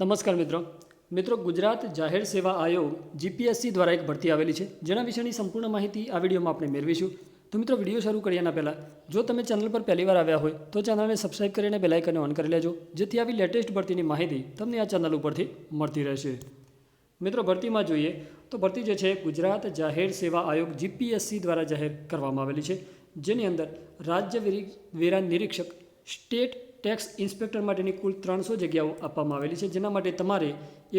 નમસ્કાર મિત્રો. મિત્રો, ગુજરાત જાહેર સેવા આયોગ જીપીએસસી દ્વારા એક ભરતી આવેલી છે. જેના વિશેની સંપૂર્ણ માહિતી આ વિડીયોમાં આપણે મેળવીશું. તો મિત્રો, વીડિયો શરૂ કર્યાના પહેલાં. જો તમે ચેનલ પર પહેલીવાર આવ્યા હોય, તો ચેનલને સબસ્ક્રાઈબ કરીને બેલાઇકને ઓન કરી લેજો. જેથી આવી લેટેસ્ટ ભરતીની માહિતી તમને આ ચેનલ ઉપરથી મળતી રહેશે. મિત્રો, ભરતીમાં જોઈએ તો ભરતી જે છે, ગુજરાત જાહેર સેવા આયોગ જીપીએસસી દ્વારા જાહેર કરવામાં આવેલી છે. જેની અંદર રાજ્ય વિરી- વેરા, નિરીક્ષક સ્ટેટ ટેક્સ ઇન્સ્પેક્ટર માટેની કુલ ત્રણસો જગ્યાઓ આપવામાં આવેલી છે, જેના માટે તમારે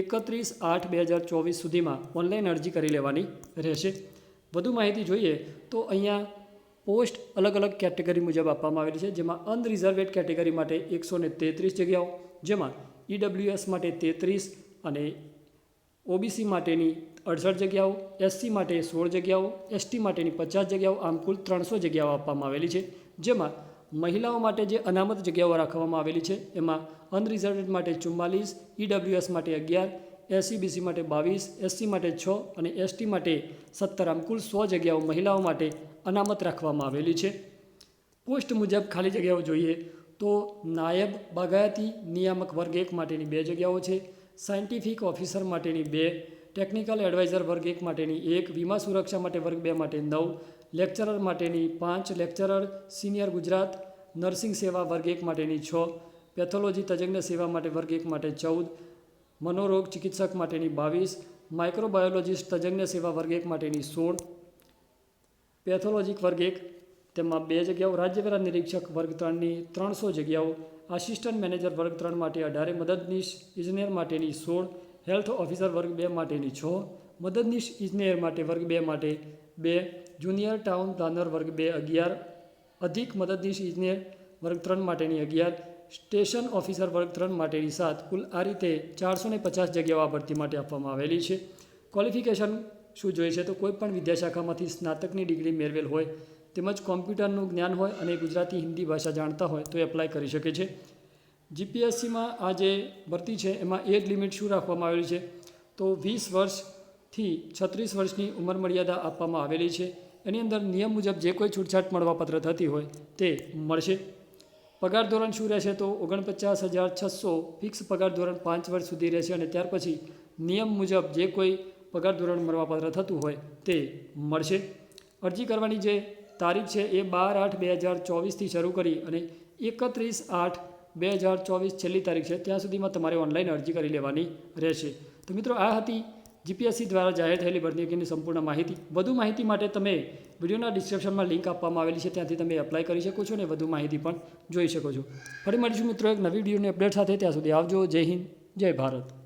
એકત્રીસ આઠ બે હજાર ચોવીસ સુધીમાં ઓનલાઈન અરજી કરી લેવાની રહેશે. વધુ માહિતી જોઈએ તો અહીંયા પોસ્ટ અલગ અલગ કેટેગરી મુજબ આપવામાં આવેલી છે, જેમાં અનરિઝર્વેડ કેટેગરી માટે એકસો ને તેત્રીસ જગ્યાઓ, જેમાં ઈડબ્લ્યુએસ માટે તેત્રીસ અને ઓબીસી માટેની અડસઠ જગ્યાઓ, એસસી માટે સોળ જગ્યાઓ, એસટી માટેની પચાસ જગ્યાઓ, આમ કુલ ત્રણસો જગ્યાઓ આપવામાં આવેલી છે, જેમાં મહિલાઓ માટે જે અનામત જગ્યાઓ રાખવામાં આવેલી છે, એમાં અનરિઝર્વેડ માટે ચુમ્માલીસ ઈડબ્લ્યુએસ માટે અગિયાર એસસીબીસી માટે બાવીસ એસસી માટે છ અને એસટી માટે સત્તર. આમ કુલ સો જગ્યાઓ મહિલાઓ માટે અનામત રાખવામાં આવેલી છે. પોસ્ટ મુજબ ખાલી જગ્યાઓ જોઈએ તો નાયબ બાગાયતી નિયામક વર્ગ એક માટેની બે જગ્યાઓ છે, સાયન્ટિફિક ઓફિસર માટેની બે, ટેકનિકલ એડવાઇઝર વર્ગ એક માટેની એક, વીમા સુરક્ષા માટે વર્ગ બે માટે નવ લેક્ચરર માટેની પાંચ લેક્ચરર સિનિયર ગુજરાત નર્સિંગ સેવા વર્ગ એક માટેની છ પેથોલોજી તજજ્ઞ સેવા માટે વર્ગ એક માટે ચૌદ, મનોરોગ ચિકિત્સક માટેની બાવીસ માઇક્રોબાયોલોજીસ્ટ તજજ્ઞ સેવા વર્ગ એક માટેની સોળ પેથોલોજીક વર્ગ એક, તેમાં બે જગ્યાઓ, રાજ્યવેરા નિરીક્ષક વર્ગ ત્રણની ત્રણસો જગ્યાઓ આસિસ્ટન્ટ મેનેજર વર્ગ ત્રણ માટે અઢારે મદદનીશ ઇજનેર માટેની સોળ હેલ્થ ઓફિસર વર્ગ બે માટેની છ, મદદનીશ ઇજનેર માટે વર્ગ બે માટે બે જુનિયર ટાઉન પ્લાનર વર્ગ બે અગિયાર, અધિક મદદનીશ ઇજનેર વર્ગ ત્રણ માટેની અગિયાર સ્ટેશન ઓફિસર વર્ગ ત્રણ માટેની સાત, કુલ આ રીતે ચારસો ને પચાસ જગ્યાઓ આ ભરતી માટે આપવામાં આવેલી છે. ક્વોલિફિકેશન શું જોઈએ છે? તો કોઈ પણ વિદ્યાશાખામાંથી સ્નાતકની ડિગ્રી મેળવેલ હોય, તેમજ કોમ્પ્યુટરનું જ્ઞાન હોય અને ગુજરાતી, હિન્દી ભાષા જાણતા હોય, તો એપ્લાય કરી શકે છે. જીપીએસસીમાં આ જે ભરતી છે, એમાં એજ લિમિટ શું રાખવામાં આવેલી છે? તો વીસ વર્ષથી છત્રીસ વર્ષની ઉંમર મર્યાદા આપવામાં આવેલી છે. એની અંદર નિયમ મુજબ જે કોઈ છૂટછાટ મળવાપત્ર થતી હોય તે મળશે. પગાર ધોરણ શું રહેશે તો ઓગણપચાસ હજાર છસો ફિક્સ પગાર ધોરણ પાંચ વર્ષ સુધી રહેશે અને ત્યાર પછી નિયમ મુજબ જે કોઈ પગાર ધોરણ મળવાપાત્ર થતું હોય તે મળશે. અરજી કરવાની જે તારીખ છે એ બાર આઠ બે હજાર ચોવીસથી શરૂ કરી અને એકત્રીસ આઠ બે હજાર ચોવીસ છેલ્લી તારીખ છે. ત્યાં સુધીમાં તમારે ઓનલાઈન અરજી કરી લેવાની રહેશે. તો મિત્રો આ હતી જીપીએસસી દ્વારા જાહેર થયેલી ભરતી અંગેની સંપૂર્ણ માહિતી, વધુ માહિતી માટે તમે વિડીયોના ડિસ્ક્રિપ્શનમાં લિંક આપવામાં આવેલી છે, ત્યાંથી તમે એપ્લાય કરી શકો છો અને વધુ માહિતી પણ જોઈ શકો છો. ફરી મળીશું મિત્રો એક નવી વિડીયોની અપડેટ સાથે, ત્યાં સુધી આવજો. જય હિન્દ, જય ભારત.